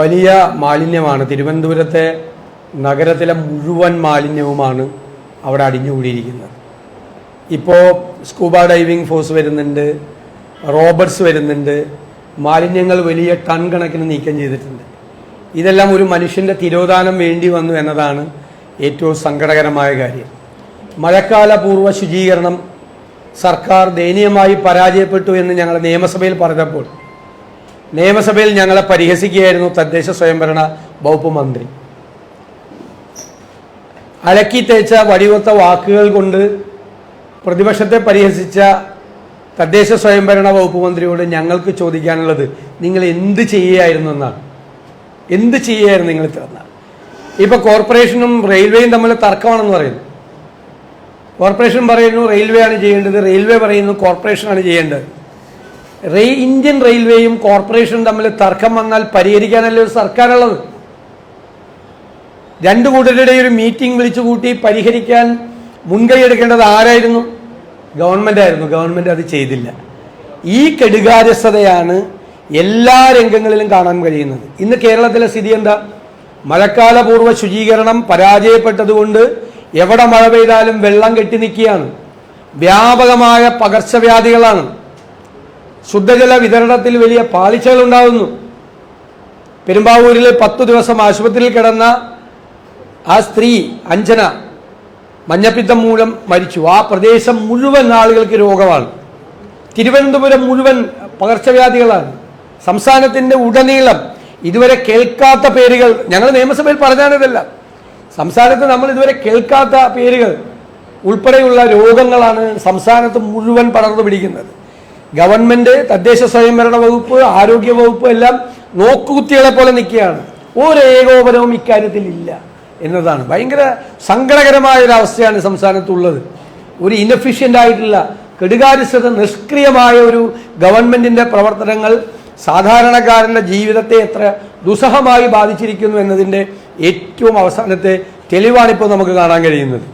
വലിയ മാലിന്യമാണ്. തിരുവനന്തപുരത്തെ നഗരത്തിലെ മുഴുവൻ മാലിന്യവുമാണ് അവിടെ അടിഞ്ഞുകൂടിയിരിക്കുന്നത്. ഇപ്പോൾ സ്കൂബ ഡൈവിംഗ് ഫോഴ്സ് വരുന്നുണ്ട് റോബർട്സ് വരുന്നുണ്ട് മാലിന്യങ്ങൾ വലിയ ടൺ കണക്കിന് നീക്കം ചെയ്തിട്ടുണ്ട്. ഇതെല്ലാം ഒരു മനുഷ്യന്റെ തിരോധാനം വേണ്ടി വന്നു എന്നതാണ് ഏറ്റവും സങ്കടകരമായ കാര്യം. മഴക്കാല പൂർവ ശുചീകരണം സർക്കാർ ദയനീയമായി പരാജയപ്പെട്ടു എന്ന് ഞങ്ങൾ നിയമസഭയിൽ പറഞ്ഞപ്പോൾ നിയമസഭയിൽ ഞങ്ങളെ പരിഹസിക്കുകയായിരുന്നു തദ്ദേശ സ്വയംഭരണ വകുപ്പ് മന്ത്രി. അലക്കി തേച്ച വടിവത്ത വാക്കുകൾ കൊണ്ട് പ്രതിപക്ഷത്തെ പരിഹസിച്ച തദ്ദേശ സ്വയംഭരണ വകുപ്പ് മന്ത്രിയോട് ഞങ്ങൾക്ക് ചോദിക്കാനുള്ളത് നിങ്ങൾ എന്ത് ചെയ്യുകയായിരുന്നു എന്നാണ് എന്ത് ചെയ്യുകയായിരുന്നു നിങ്ങൾ ഇത്ര ഇപ്പൊ കോർപ്പറേഷനും റെയിൽവേയും തമ്മിൽ തർക്കമാണെന്ന് പറയുന്നു. കോർപ്പറേഷൻ പറയുന്നു റെയിൽവേ ആണ് ചെയ്യേണ്ടത് റെയിൽവേ പറയുന്നു കോർപ്പറേഷനാണ് ചെയ്യേണ്ടത്. റെയിൽ ഇന്ത്യൻ റെയിൽവേയും കോർപ്പറേഷനും തമ്മിൽ തർക്കം വന്നാൽ പരിഹരിക്കാനല്ലേ ഒരു സർക്കാരുള്ളത്? രണ്ടു കൂട്ടരുടെ ഒരു മീറ്റിംഗ് വിളിച്ചു കൂട്ടി പരിഹരിക്കാൻ മുൻകൈ എടുക്കേണ്ടത് ആരായിരുന്നു? ഗവൺമെന്റ് ആയിരുന്നു. ഗവൺമെന്റ് അത് ചെയ്തില്ല. ഈ കെടുകാര്യസ്ഥതയാണ് എല്ലാ രംഗങ്ങളിലും കാണാൻ കഴിയുന്നത്. ഇന്ന് കേരളത്തിലെ സ്ഥിതി എന്താ? മഴക്കാലപൂർവ ശുചീകരണം പരാജയപ്പെട്ടതുകൊണ്ട് എവിടെ മഴ പെയ്താലും വെള്ളം കെട്ടി നിൽക്കുകയാണ്. വ്യാപകമായ പകർച്ചവ്യാധികളാണ്. ശുദ്ധജല വിതരണത്തിൽ വലിയ പാളിച്ചകൾ ഉണ്ടാകുന്നു പെരുമ്പാവൂരിൽ പത്തു ദിവസം ആശുപത്രിയിൽ കിടന്ന ആ സ്ത്രീ അഞ്ജന മഞ്ഞപ്പിത്തം മൂലം മരിച്ചു. ആ പ്രദേശം മുഴുവൻ ആളുകൾക്ക് രോഗമാണ്. തിരുവനന്തപുരം മുഴുവൻ പകർച്ചവ്യാധികളാണ്. സംസ്ഥാനത്തിന്റെ ഉടനീളം ഇതുവരെ കേൾക്കാത്ത പേരുകൾ ഞങ്ങൾ നിയമസഭയിൽ പറഞ്ഞാണിതല്ല. സംസ്ഥാനത്ത് നമ്മൾ ഇതുവരെ കേൾക്കാത്ത പേരുകൾ ഉൾപ്പെടെയുള്ള രോഗങ്ങളാണ് സംസ്ഥാനത്ത് മുഴുവൻ പടർന്നു പിടിക്കുന്നത്. ഗവൺമെന്റ് തദ്ദേശ സ്വയംഭരണ വകുപ്പ് ആരോഗ്യ വകുപ്പ് എല്ലാം നോക്കുകുത്തികളെ പോലെ നിൽക്കുകയാണ്. ഒരു ഏകോപനവും ഇക്കാര്യത്തിൽ ഇല്ല എന്നതാണ്. ഭയങ്കര സങ്കടകരമായ ഒരു അവസ്ഥയാണ് സംസ്ഥാനത്തുള്ളത്. ഒരു ഇൻഎഫിഷ്യന്റ് ആയിട്ടുള്ള കെടുകാര്യസ്ഥത നിഷ്ക്രിയമായ ഒരു ഗവൺമെന്റിന്റെ പ്രവർത്തനങ്ങൾ സാധാരണക്കാരന്റെ ജീവിതത്തെ എത്ര ദുസ്സഹമായി ബാധിച്ചിരിക്കുന്നു എന്നതിന്റെ ഏറ്റവും അവസാനത്തെ തെളിവാണിപ്പോൾ നമുക്ക് കാണാൻ കഴിയുന്നത്.